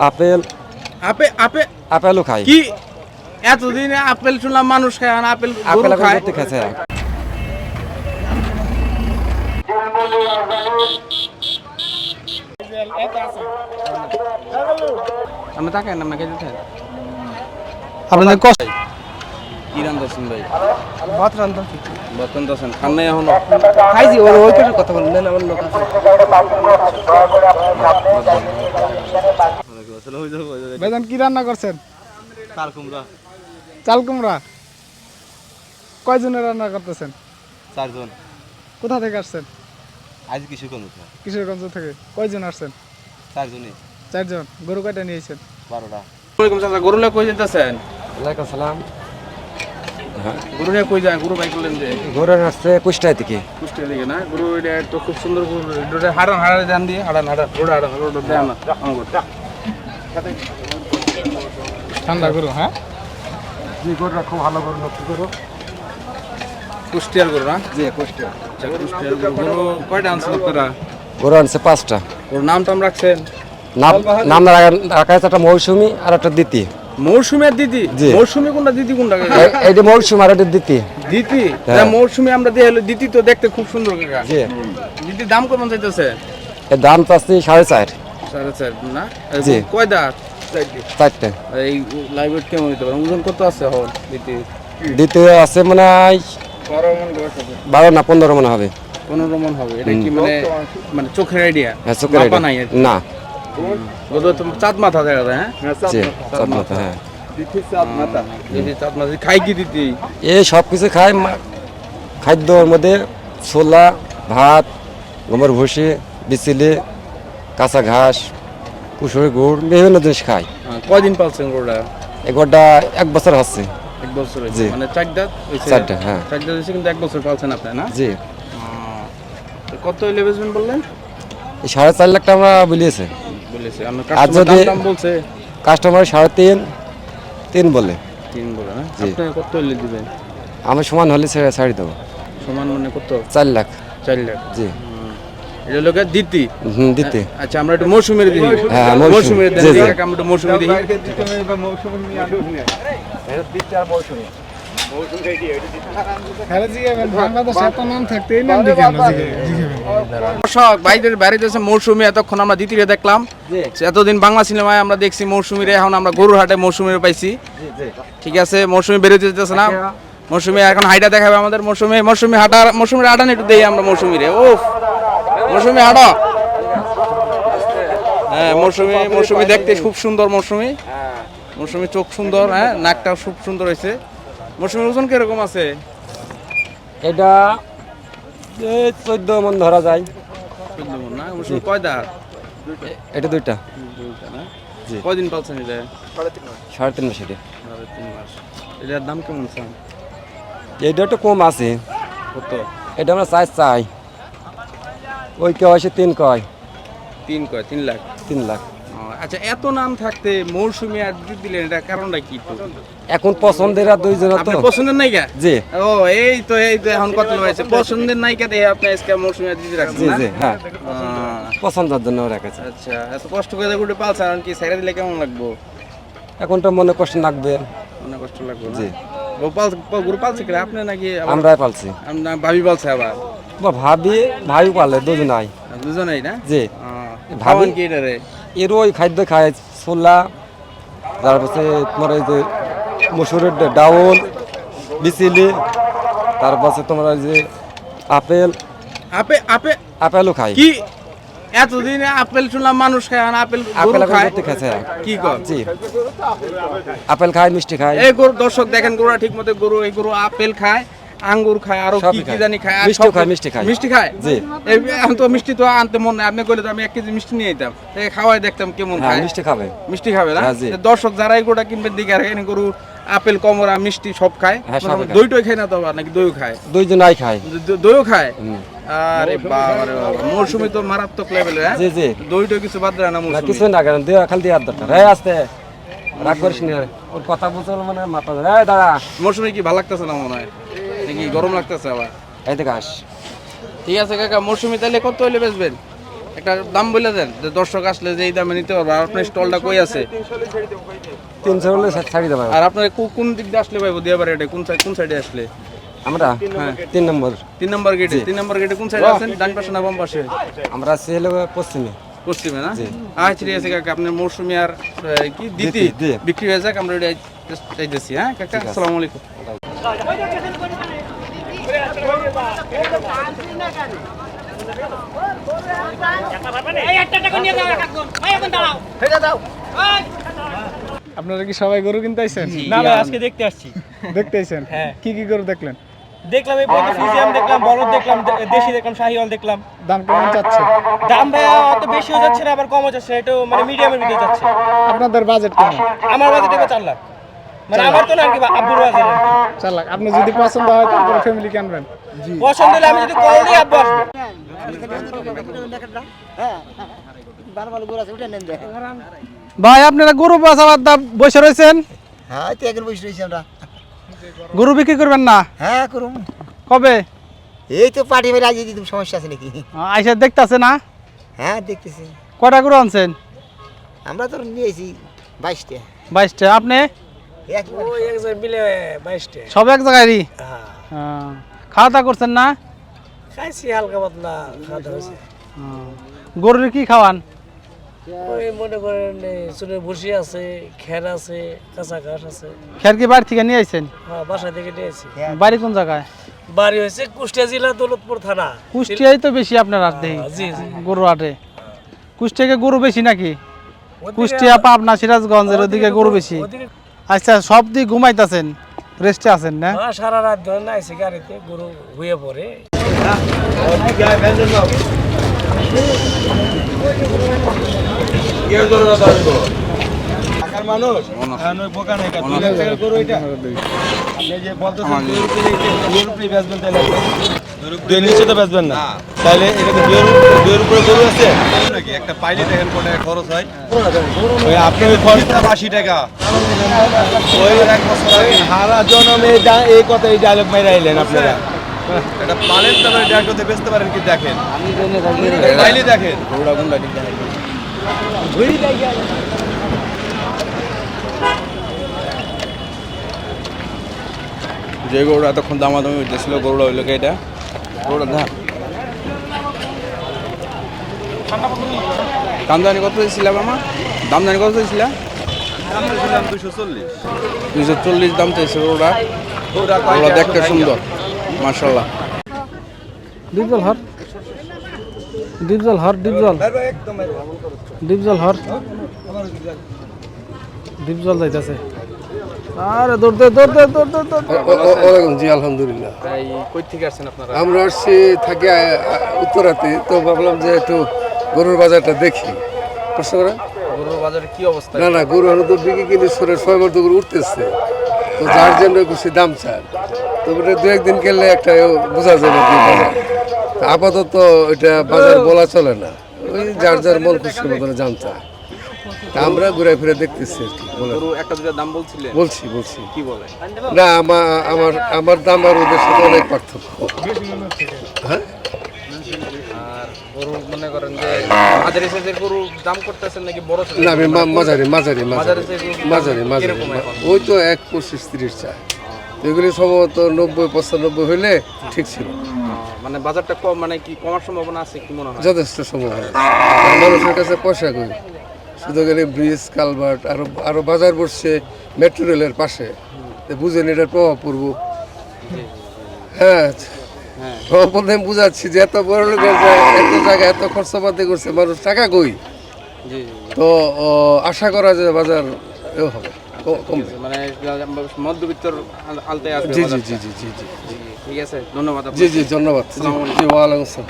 Apple আপে আপে আপেলও খাই কি এতদিনে আপেল শুনলাম মানুষ খায় আর আপেল আপেল খায় করতে খাইছে আমি তাকাই না আমাকে দিতে আপনাদের কষ্ট কি রান্দাছেন ভাই ভাত রান্ধতে বর্তমান দাছেন খান নাই এখনও খাইছি ওর ওই কথা বলেন না আমার লোক আছে বেতন কি রান্না করছেন? চাল কুমড়া। চাল কুমড়া? কয়জনের রান্না করতেছেন? চারজন। কোথা থেকে আসছেন? আজ কম কিশোরগঞ্জ থেকে। কয়জন আসছেন? চারজনই। চারজন। গরু কয়টা নিয়েছেন বারোটা। ওয়ালাইকুম সালাম গরু নিয়ে কই যেতেছেন ওয়ালাইকুম সালাম গরু নিয়ে কই যায় গরু বাই করলেন যে। ঘুরে আসছে কুষ্টায় থেকে। কুষ্টিয়া দিকে না? গরু এটা তো খুব সুন্দর গরু হাড়ান হাড়ান দেন দিয়ে হাড়ান হাড়ান। রোড হাড়ান রোড দেন না। গরু। ঠান্ডা গরু হ্যাঁ? জি গরুটা খুব ভালো গরু লক্ষ্য করো কুষ্টিয়ার গরু না? জি কুষ্টিয়া আচ্ছা, কুষ্টিয়ার গরু। কয়টা আনছেন আপনারা? গরু আনছে পাঁচটা। ওর নাম টাম রাখছেন। নাম নাম রাখা আছে একটা মৌসুমি আর একটা দিতি। মৌসুমি আর দিদি জি। মৌসুমি কোনটা দিদি কোনটা? এইটা মৌসুমি আর একটা দিতি। দিতি? হ্যাঁ। না, মৌসুমি আমরা দিয়ে হলো দিতি তো দেখতে খুব সুন্দর কাকা। জি। দিদির দাম কেমন চাইতেছে? এর দাম চাচ্ছি সাড়ে চার। সাড়ে চার না? জি। কয় দাঁত চারটে। এই লাইভ ওয়েট কেমন হইতে পারে। ওজন কত আছে হল দিতি? দ্বিতীয় আছে মানে হয় বারো না পনেরো মনে হবে। পনেরো মন হবে। এটা কি মানে মানে চোখের আইডিয়া হ্যাঁ চোখের মাপা নাই না। গত তো চাঁদ মাথা দেখা যায় হ্যাঁ? জি মাথা। হ্যাঁ। খাই কি দিতি? সব কিছু খায় মা- খাদ্যর মধ্যে ছোলা ভাত গমের ভুসি বিচিলি কাঁচা ঘাস কুসুরি গুড় বিভিন্ন জিনিস হ্যাঁ, কয়দিন পালছেন গরুটা এগুলোটা এক বছর হচ্ছে। এক বছর জি। মানে চার দাঁত হয়েছে? চারটা, হ্যাঁ। চার দাঁত হয়েছে কিন্তু এক বছর পালছেন আপনি না? জি। কত হইলে বেচবেন বললেন? এই সাড়ে চার লাখ টাকা আমরা বলিয়েছে। বলেছে আর কাস্টমার যদি- বলছে? কাস্টমার সাড়ে তিন তিন বলে। তিন বলে না। আপনি কত হইলে দিবেন? আমি সমান হলে ছাড়ি দেবো। সমান মানে কত? চার লাখ। চার লাখ। জি। এটা লোকে দিতি। হুম দিতে। আচ্ছা আমরা একটু মৌসুমের দিই হ্যাঁ, মৌসুমের। আমরা একটু দিই আমরা বাইরে দেশে মৌসুমি এতক্ষণ আমরা দ্বিতীয় দেখলাম। এতদিন বাংলা সিনেমায় আমরা দেখছি মৌসুমিরে এখন আমরা গরুর হাটে মৌসুমিরে পাইছি। ঠিক আছে মৌসুমি বেরোতে যেতেছে না। মৌসুমি এখন হাইটা দেখাবে আমাদের। মৌসুমি মৌসুমি হাঁটা মৌসুমির হাঁটান একটু দেই আমরা মৌসুমিরে। ও মৌসুমি হাঁটো। হ্যাঁ মৌসুমি মৌসুমি দেখতে খুব সুন্দর মৌসুমি। মৌসুমি চোখ সুন্দর হ্যাঁ নাকটা খুব সুন্দর হয়েছে। মৌসুমির ওজন কীরকম আছে? এটা চোদ্দ মন ধরা যায়। চোদ্দ মণ না? মৌসুমি কয় দাঁত? এটা দুইটা। কয়দিন পালছেন এটা? সাড়ে তিন মাস এটা। এটার দাম কেমন চান? এইটা একটু কম আছে। কত? এটা আমরা চাই চাই। ওই কেউ আসে তিন কয়। তিন কয় তিন লাখ। তিন লাখ। ও, আচ্ছা এত নাম থাকতে মৌসুমি আর দিলেন এটা কারণটা কি এখন পছন্দের আর দুইজন তো। আপনার পছন্দের নায়িকা? জি। ও এই তো এই তো এখন কত হয়েছে? পছন্দের নায়িকা দিয়ে আপনি আজকে মৌসুমি আর দিতে রাখছেন জি জি হ্যাঁ। আহ, পছন্দের জন্য রেখেছে। আচ্ছা এত কষ্ট করে গুটে পালছেন এখন কি সাইরা দিলে কেমন লাগবো? এখন তো মনে কষ্ট লাগবে। মনে কষ্ট লাগবে জি। ও পাল প- গরু পালছে কিনা? আপনি নাকি আমরাই পালছি। আমরা ভাবি পালছে আবার? বা ভাবি ভাই পালে দুজনাই। দুজনেই না? জি। ভাবি- কি এটারে? এর ওই খাদ্য খায় ছোলা তারপরে তোমার এই যে মসুরের ডাউল বিচিলি তারপরে তোমার ওই যে আপেল। আপে আপে আপেলও খাই কি? এতদিনে আপেল শুনলাম মানুষ খায় আর আপেল আপেল খায়? খাইছে কি কর? জি। আপেল খায় মিষ্টি খায়। এই গরু দর্শক দেখেন গরুরা ঠিক মতো গরু এই গরু আপেল খায়। আঙ্গুর খায় আরও কি কি জানি খায় আর মিষ্টিও সব- খায়, মিষ্টি খায়। মিষ্টি খায়? জি। এখন তো মিষ্টি তো আনতে মন নাই। আপনি কইলে তো আমি এক কেজি মিষ্টি নিয়ে যেতাম এই খাওয়াই দেখতাম কেমন হ্যাঁ খায়। মিষ্টি খাবে। মিষ্টি খাবে না? হ্যাঁ। তো দর্শক যারা এই গরুটা কিনবেন দিকে আর এখানে গরু আপেল কমরা মিষ্টি সব খায়। হ্যাঁ, খায়। দইটই খায় না তো আবার? নাকি দইও খায়? দুইজনাই খায়। দইও খায়? আরে বাবা মৌসুমি তো মারাত্মক লেভেলে জি জি। দইটা কিছু বাদ দেয় না না মৌসুমি। কিছু না কেন দেওয়া খালি দেওয়ার দরকার। হ্যাঁ আসতে রাগ করিস নি ওর কথা বলতে মানে মাথা ধরে। এই দাঁড়া। মৌসুমি কি ভালো লাগতেছে না মনে হয়? নাকি গরম লাগতেছে আবার? এই দেখ আস ঠিক আছে কাকা মৌসুমি তাহলে কত হইলে বেচবেন? একটা দাম বলে দেন যে দর্শক আসলে যে এই দামে নিতে পারবে আর আপনার স্টলটা কই আছে? তিনশো হলে ছাড়ি দেবো। আর আপনার কোন দিক দিয়ে আসলে পাইবো দিয়ে এটা কোন সাইড কোন সাইডে আসলে? আমরা? হ্যাঁ তিন নম্বর। তিন নম্বর গেটে তিন নম্বর গেটে কোন সাইডে আছেন? ডান পাশে না বাম পাশে? আমরা আছি হলো পশ্চিমে। পশ্চিমে না? আচ্ছা ঠিক আছে কাকা আপনার মৌসুমি আর কি? দিতি বিক্রি হয়ে যাক আমরা এটা হ্যাঁ কাকা? আসসালামু আলাইকুম। আপনারা কি সবাই গরু কিনতে আইছেন না ভাই আজকে দেখতে আসছি। দেখতে আইছেন হ্যাঁ। কি কি গরু দেখলেন? দেখলাম এই ফিজিয়াম দেখলাম বলদ দেখলাম দেশি দেখলাম শাহিওয়াল দেখলাম। দাম কেমন চাচ্ছে? দাম ভাই অত বেশিও যাচ্ছে না আবার কমও যাচ্ছে না একটু মানে মিডিয়ামের ভিতরে যাচ্ছে। আপনাদের বাজেট কেমন? আমার বাজেট চার লাখ। মানে আমার তো না কি আব্বুর বাজেট চার লাখ আপনি যদি পছন্দ হয় তারপরে ফ্যামিলি আনবেন। পছন্দ হলে আমি যদি কল দিই আব্বু আসবে। ভাই আপনারা গরু বাঁচাবার দাম বসে রয়েছেন? হ্যাঁ তো এখন বসে রয়েছি আমরা। গরু বিক্রি করবেন না? হ্যাঁ করুন কবে? এই তো পার্টি মেরে আজ দিদি সমস্যা আছে নাকি? আইসা দেখতাছে না? হ্যাঁ দেখতেছি। কটা গরু আনছেন? আমরা তো নিয়েছি বাইশটা। বাইশটা। আপনি? সব এক জায়গায়ই হ্যাঁ। খাওয়া দাওয়া করছেন না? খাইছি হালকা পাতলা খাওয়া দাওয়া হ্যাঁ। গরুর কি খাওয়ান? ওই মনে করেন চুলের ভুসি আছে খের আছে কাঁচা ঘাস আছে। খের কি বাড়ি থেকে নিয়ে আইছেন? হ্যাঁ বাসা থেকে নিয়েছি বাড়ি কোন জায়গায়? বাড়ি হয়েছে কুষ্টিয়া জেলা দৌলতপুর থানা। কুষ্টিয়াই তো বেশি আপনার দেখি জি জি। গরু হাটে কুষ্টিয়াকে গরু বেশি নাকি? কুষ্টিয়া পাবনা সিরাজগঞ্জের ওদিকে গরু বেশি। আচ্ছা সব দিক ঘুমাইতেছেন রেস্টে আছেন না? হ্যাঁ সারা রাত ধরে না আইসি গাড়িতে গরু হয়ে পড়ে। দুই নিচে তো বেচবেন না। তাহলে এটা দুইয়ের উপরে গরু আছে? নাকি একটা পাইলে দেখেন কোন টাকা খরচ হয়। ওই আপনি ওই খরচটা আশি টাকা। ওই এক বছর আগে হারা জনমে যা- এই কথা এই ডায়লগ মেরে আইলেন আপনারা। এটা পালেন তারপরে ডায়লগতে বেচতে পারেন কি দেখেন? পাইলে দেখেন। যে গরুটা এতক্ষণ দামাদামি হইতেছিল গরুটা হইল কি এটা? গরুটা দাম। দাম জানি কত দিয়েছিলাম আমার? দাম জানি কত দিয়েছিলাম? দুশো চল্লিশ দুইশো চল্লিশ। দাম চাইছে গরুটা গরুটা দেখতে সুন্দর মার্শাল্লাহ ডিপজল হর ডিপজল হর ডিপজল। ডিপজল হর ডিপজল যাইতাছে। আরে দৌড় দে দৌড় দে দৌড় দে দৌড় দে। ওয়ালাইকুম জি আলহামদুলিল্লাহ। কই থেকে আসছেন আপনারা? আমরা আসছি থাকি উত্তরাতে। তো ভাবলাম যে একটু গরুর বাজারটা দেখি। প্রশ্ন করে গরুর বাজারে কি অবস্থা? না না গরু হলো তো বিক্রি কিনে সরের ছয় মাস তো গরু উঠতেছে। তো যার জন্য খুশি দাম চান তো ওটা দু একদিন গেলে একটা বোঝা যাবে আপাতত এটা বাজার বলা চলে না। ওই যার যার মন খুশি মতন দাম চায়। আমরা ঘুরে ফিরে দেখতেছি আর কি। বলছি বলছি। কি বলে না আমার আমার আমার দাম আর ওদের সাথে অনেক পার্থক্য। হ্যাঁ? গরু মনে করেন যে মাঝারি সাইজের গরু দাম করতেছেন নাকি বড় না আমি মাঝারি মাঝারি মাঝারি। মাঝারি? ওই তো এক পঁচিশ তিরিশ চায় এগুলি সম্ভবত নব্বই পঁচানব্বই হইলে ঠিক ছিল। মানে বাজারটা কম মানে কি কমার সম্ভাবনা আছে কি মনে হয়? যথেষ্ট মানুষের কাছে পয়সা কই? শুধু গেলে ব্রিজ কালভার্ট আরও আরও বাজার বসছে মেট্রো রেলের পাশে। বুঝেন এটার প্রভাব পড়ব। হ্যাঁ পড়লে আমি বুঝাচ্ছি যে এত বড় লোক এত জায়গায় এত খরচাপাতি করছে মানুষ টাকা কই? তো ও, আশা করা যায় বাজার এও হবে কমবে। মানে মধ্যবিত্তর আল- আলতায় জি জি জি জি জি জি জি, ঠিক আছে ধন্যবাদ জি জি ধন্যবাদ। জি ওয়ালাইকুম আসসালাম।